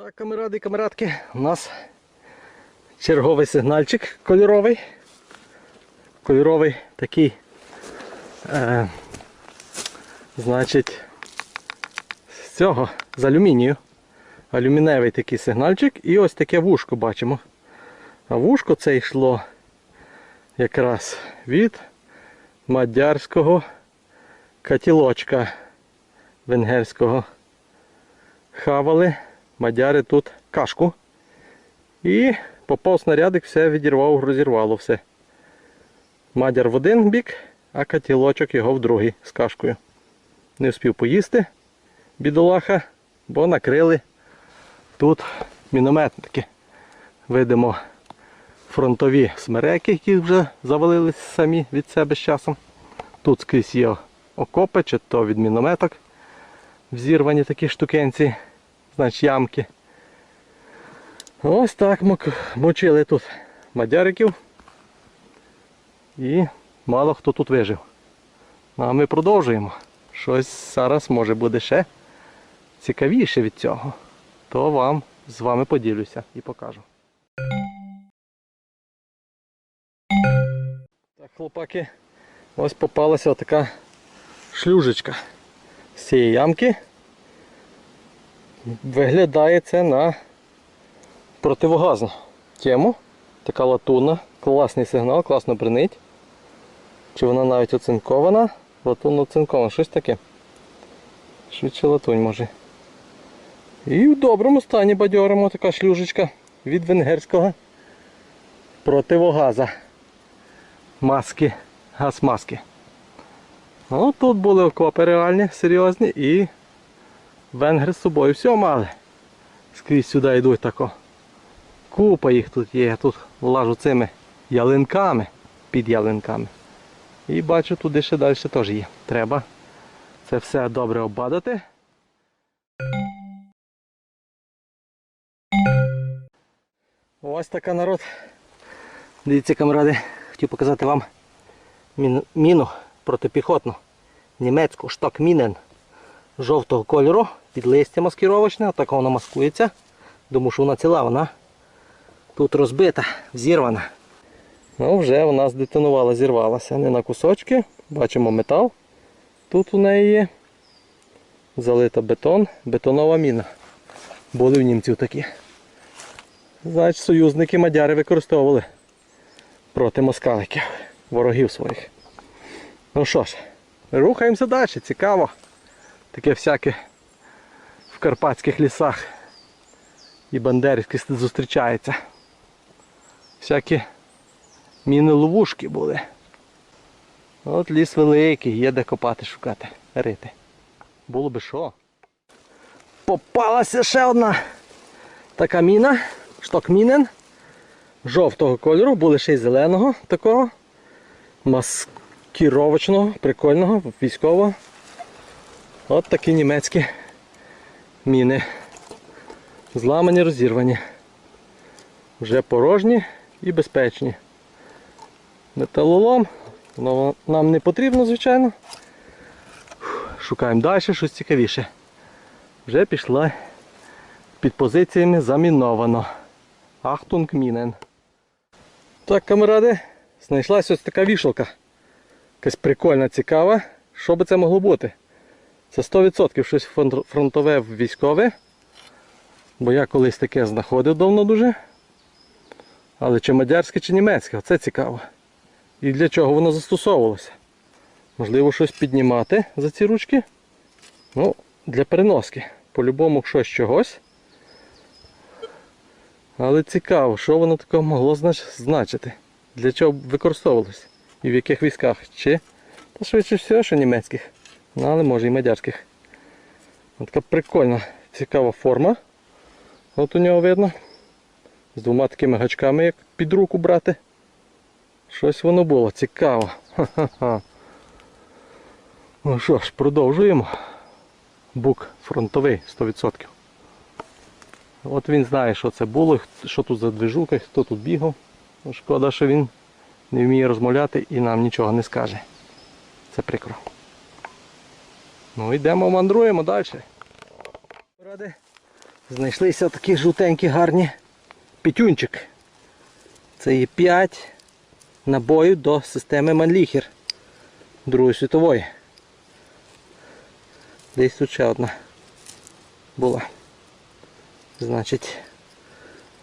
Так, камеради і камерадки, у нас черговий сигнальчик кольоровий. Кольоровий такий, е, значить, з цього, з алюмінію. Алюміневий такий сигнальчик і ось таке вушко бачимо. А вушко це йшло якраз від мадярського катілочка венгерського. Хавали мадяри тут кашку. І попав снарядик, все відірвав, розірвало все. Мадяр в один бік, а катілочок його в другий з кашкою. Не встиг поїсти, бідолаха, бо накрили тут мінометники. Видимо фронтові смереки, які вже завалились самі від себе з часом. Тут скрізь є окопи, чи то від мінометок. Взірвані такі штукенці, значить ямки. Ось так мочили тут мадяриків. І мало хто тут вижив. Ну, а ми продовжуємо. Щось зараз може буде ще цікавіше від цього. То вам з вами поділюся і покажу. Так, хлопаки, ось попалася така шлюжечка з цієї ямки. Виглядає це на противогазну тему. Така латунна, класний сигнал, класно бринить. Чи вона навіть оцинкована? Латунно оцинкована, щось таке. Швидше латунь може. І в доброму стані бадьоримо така шлюжечка від венгерського противогаза. Маски, газ-маски. Ну, тут були окопи реальні, серйозні і венгри з собою все мали. Скрізь сюди йдуть тако. Купа їх тут є. Я тут лажу цими ялинками, під ялинками. І бачу, туди ще далі теж є. Треба це все добре оббадати. Ось така народ. Дивіться, камради, хотів показати вам міну протипіхотну. Німецьку штокмінен жовтого кольору, під листя маскировочне, отак вона маскується. Думаю, що вона ціла, вона тут розбита, взірвана. Ну, вже вона здетонувала, зірвалася. Не на кусочки. Бачимо метал. Тут у неї є. Залита бетон, бетонова міна. Були в німців такі. Значить, союзники мадяри використовували проти москаликів, ворогів своїх. Ну що ж, рухаємося далі, цікаво. Таке всяке карпатських лісах і бандерівських зустрічається. Всякі міни-ловушки були. От ліс великий, є де копати, шукати, рити. Було би що. Попалася ще одна така міна, штокмінен. Жовтого кольору, були ще й зеленого такого. Маскіровочного, прикольного, військового. От такі німецькі міни. Зламані, розірвані. Вже порожні і безпечні. Металолом. Нам не потрібно, звичайно. Шукаємо далі щось цікавіше. Вже пішла під позиціями заміновано. Ахтунг мінен. Так, камеради, знайшлася ось така вішалка. Якась прикольна, цікава. Що би це могло бути? Це 100% щось фронтове військове. Бо я колись таке знаходив давно дуже. Але чи мадярське, чи німецьке, це цікаво. І для чого воно застосовувалося? Можливо, щось піднімати за ці ручки. Ну, для переноски. По-любому щось чогось. Але цікаво, що воно таке могло значити. Для чого використовувалося? І в яких військах? Чи? Та швидше всього, що німецьких. Ну, але може і мадярських. Така прикольна, цікава форма. От у нього видно. З двома такими гачками, як під руку брати. Щось воно було цікаво. Ха-ха-ха. Ну що ж, продовжуємо. Бук фронтовий 100%. От він знає, що це було, що тут за движука, хто тут бігав. Ну, Шкода, що він не вміє розмовляти і нам нічого не скаже. Це прикро. Ну йдемо, мандруємо далі. Ради Знайшлися такі жовтенькі гарні пітюнчик. Це є 5 набоїв до системи Манліхер Другої світової. Десь тут ще одна була. Значить,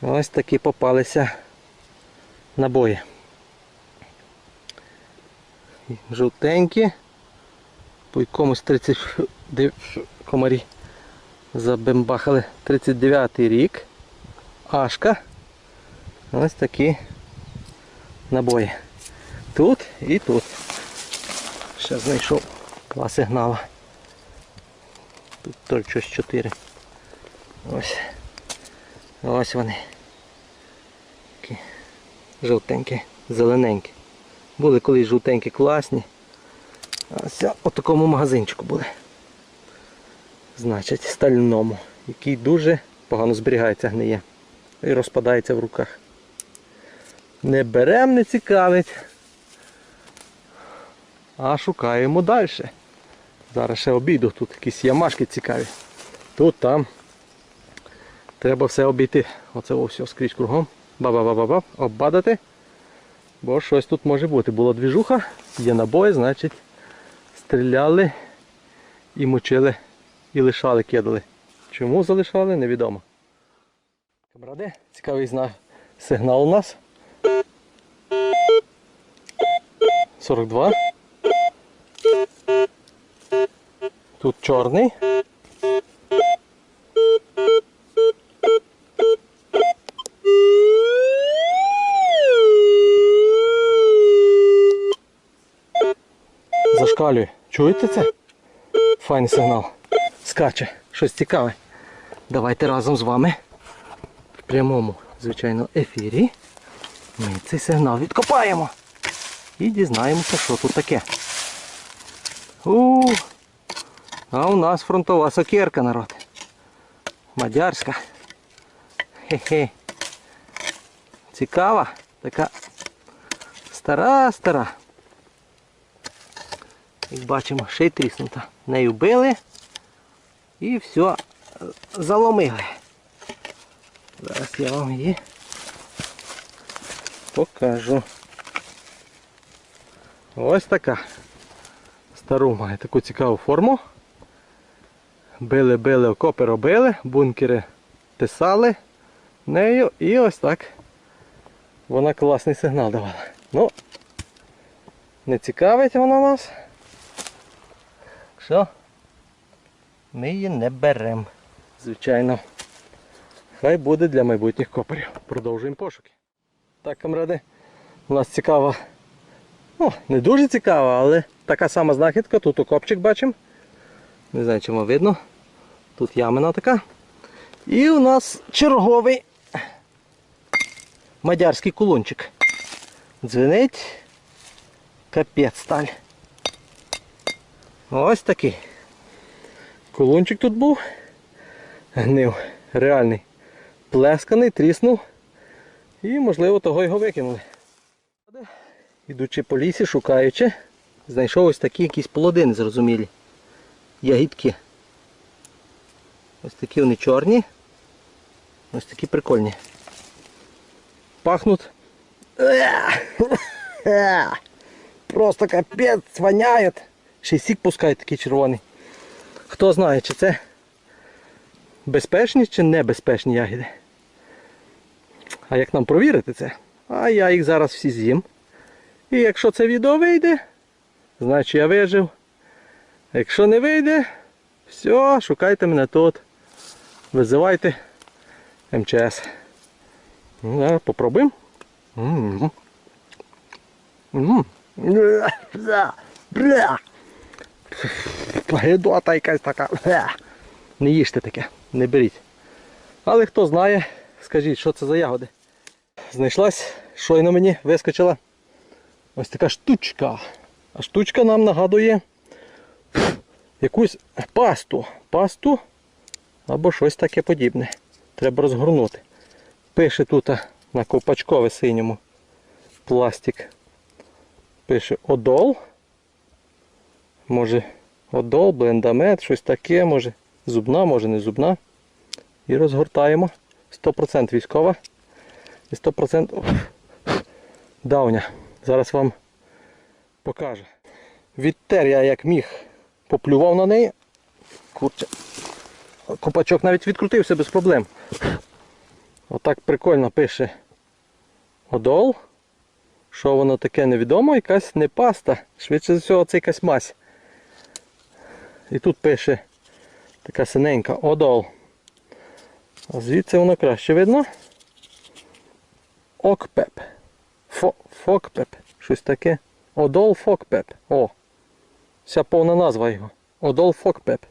ось такі попалися набої. Жовтенькі. По якомусь 30 комарі забембахали 39 рік. Ашка. Ось такі набої. Тут і тут. Ще знайшов два сигнала. Тут теж щось 4. Ось. Ось вони. Такі жовтенькі, зелененькі. Були колись жовтенькі класні. Ось у такому магазинчику були. Значить, стальному, який дуже погано зберігається, гниє. І розпадається в руках. Не берем, не цікавить. А шукаємо далі. Зараз ще обійду, тут якісь ямашки цікаві. Тут, там. Треба все обійти. Оце все скрізь кругом. Ба-ба-ба-ба-ба. Оббадати. Бо щось тут може бути. Була двіжуха, є набої, значить стріляли і мочили, і лишали, кидали. Чому залишали, невідомо. Камради, цікавий зна... сигнал у нас. 42. Тут чорний. Зашкалює. Чуєте це? Файний сигнал. Скаче. Щось цікаве. Давайте разом з вами в прямому, звичайно, ефірі ми цей сигнал відкопаємо. І дізнаємося, що тут таке. У, а у нас фронтова сокирка, народ. Мадярська. Хе-хе. Цікава. Така стара-стара. Як бачимо, ще й тріснута. Нею били і все е, заломили. Зараз я вам її покажу. Ось така. Стару має таку цікаву форму. Били-били, окопи робили, бункери писали нею і ось так вона класний сигнал давала. Ну, не цікавить вона нас. Що? Ми її не беремо. Звичайно. Хай буде для майбутніх копарів. Продовжуємо пошуки. Так, камради, у нас цікава, ну, не дуже цікава, але така сама знахідка. Тут окопчик бачимо. Не знаю, чому видно. Тут ямина така. І у нас черговий мадярський кулончик. Дзвенить. Капець сталь. Ось такий. Кулончик тут був. Гнив. Реальний. Плесканий, тріснув. І можливо того його викинули. Ідучи по лісі, шукаючи, знайшов ось такі якісь плодини зрозумілі. Ягідки. Ось такі вони чорні. Ось такі прикольні. Пахнуть. Просто капець воняють. Ще й сік пускають такий червоний. Хто знає, чи це безпечні чи небезпечні ягіди. А як нам провірити це? А я їх зараз всі з'їм. І якщо це відео вийде, значить я вижив. Якщо не вийде, все, шукайте мене тут. Визивайте МЧС. Ну, зараз попробуємо. Бля. Бля. Гидота якась така. Не їжте таке, не беріть. Але хто знає, скажіть, що це за ягоди. Знайшлась, щойно мені вискочила ось така штучка. А штучка нам нагадує якусь пасту. Пасту або щось таке подібне. Треба розгорнути. Пише тут на ковпачкове синьому пластик. Пише одол. Може одол, блендамет, щось таке, може зубна, може не зубна. і розгортаємо. 100% військова і 100% давня. Зараз вам покажу. Відтер я як міг поплював на неї. Курче. Копачок навіть відкрутився без проблем. Отак прикольно пише Одол. Що воно таке невідомо, якась не паста. Швидше за всього це якась мазь. І тут пише така синенька Одол. А звідси воно краще видно. Окпеп. Фо, фокпеп. Щось таке. Одол Фокпеп. О. Вся повна назва його. Одол Фокпеп.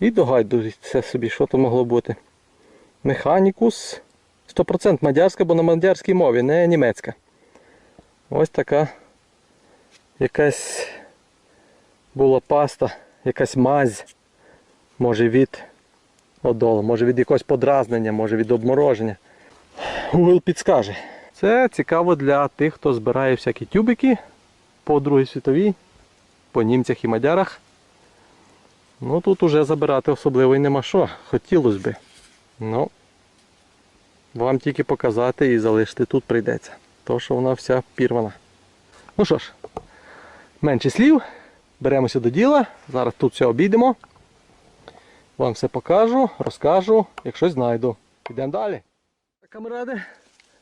І догайдується собі, що то могло бути. Механікус. 100% мадярська, бо на мадярській мові, не німецька. Ось така якась була паста, якась мазь. Може від одолу, може від якогось подразнення, може від обмороження. Google підскаже. Це цікаво для тих, хто збирає всякі тюбики по Другій світовій, по німцях і мадярах. Ну тут уже забирати особливо і нема що. Хотілося би. Ну, вам тільки показати і залишити тут прийдеться. То, що вона вся пірвана. Ну що ж, менше слів. Беремося до діла. Зараз тут все обійдемо. Вам все покажу, розкажу, як щось знайду. Підемо далі. Камеради,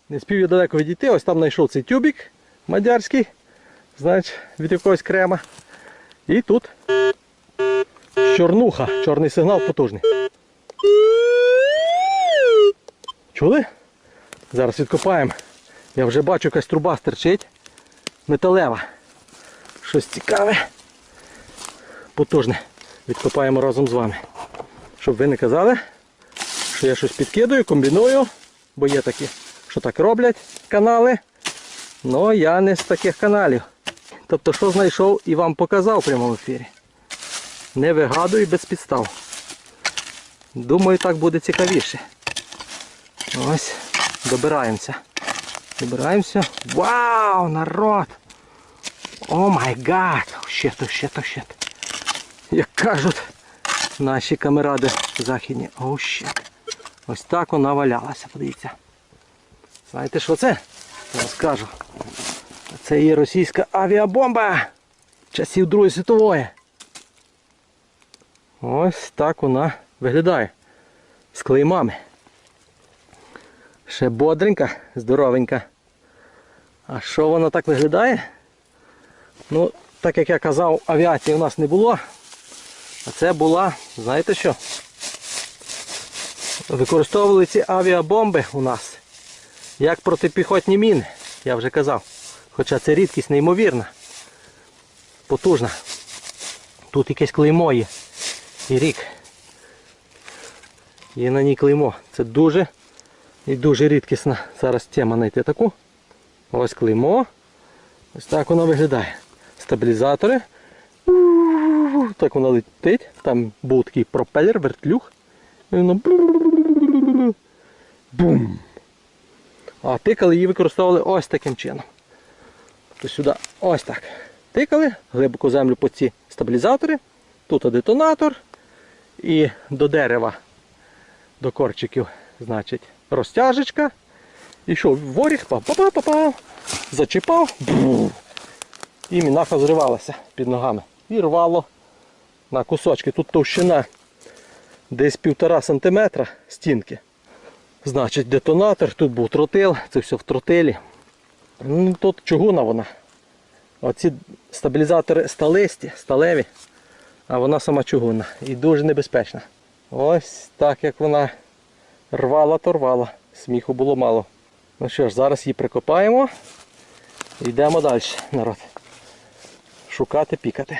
не спів я далеко відійти, ось там знайшов цей тюбик мадярський, значить, від якогось крема. І тут чорнуха, чорний сигнал потужний. Чули? Зараз відкопаємо. Я вже бачу, якась труба стерчить. Металева. Щось цікаве. Потужне. Відкопаємо разом з вами. Щоб ви не казали, що я щось підкидаю, комбіную, бо є такі, що так роблять канали. Ну я не з таких каналів. Тобто, що знайшов і вам показав в прямому ефірі. Не вигадую без підстав. Думаю, так буде цікавіше. Ось, добираємося. Добираємося. Вау, народ! О май гад! Щет, щет, щет. Як кажуть наші камеради західні. О. Ось так вона валялася, подивіться. Знаєте що це? Я скажу. Це є російська авіабомба часів Другої світової. Ось так вона виглядає. З клеймами. Ще бодренька, здоровенька. А що воно так виглядає? Ну, так як я казав, авіації у нас не було. А це була, знаєте що? Використовували ці авіабомби у нас як протипіхотні міни, я вже казав. Хоча це рідкість неймовірна. Потужна. Тут якесь клеймо є. І рік. Є на ній клеймо. Це дуже і дуже рідкісна зараз тема знайти таку. Ось клеймо. Ось так воно виглядає. Стабілізатори. Так воно летить. Там був такий пропелер, вертлюг. І воно бум. А тикали її використовували ось таким чином. Тобто сюди ось так. Тикали, глибоко землю по ці стабілізатори. Тут детонатор. І до дерева, до корчиків, значить, розтяжечка. І що, воріг пав-па-па-па-па, зачіпав, бу, і мінаха зривалася під ногами. І рвало на кусочки. Тут товщина десь півтора сантиметра стінки. Значить, детонатор, тут був тротил, це все в тротилі. Ну, Тут чугуна вона. Оці стабілізатори сталисті, сталеві, а вона сама чугунна і дуже небезпечна. Ось так як вона рвала, то рвала. Сміху було мало. Ну що ж, зараз її прикопаємо йдемо далі, народ. Шукати, пікати.